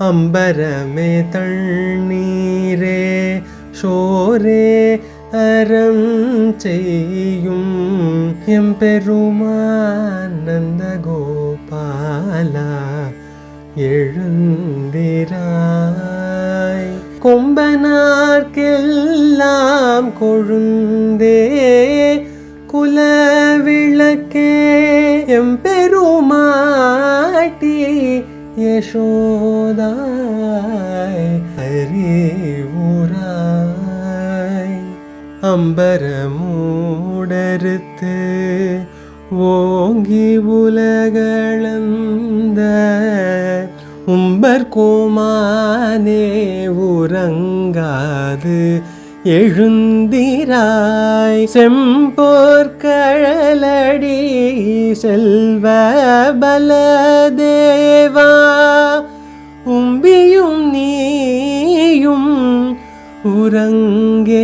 அம்பரமே தண்ணீரே சோரே அறம் செய்யும் எம்பெருமானந்த கோபாலா எழுந்திராய். கொம்பனார்க்கெல்லாம் கொழுந்தே குலவிளக்கே எம்பெருமாட்டி யசோதாய் அறிவுராய் அம்பரமூடறுத்து ஓங்கி உலகளந்த உம்பர் கோமானே உறங்காது எழுந்திராய். செம்போர்கழலடி செல்வ பலதேவா உம்பியும் நீயும் உறங்கேலோர்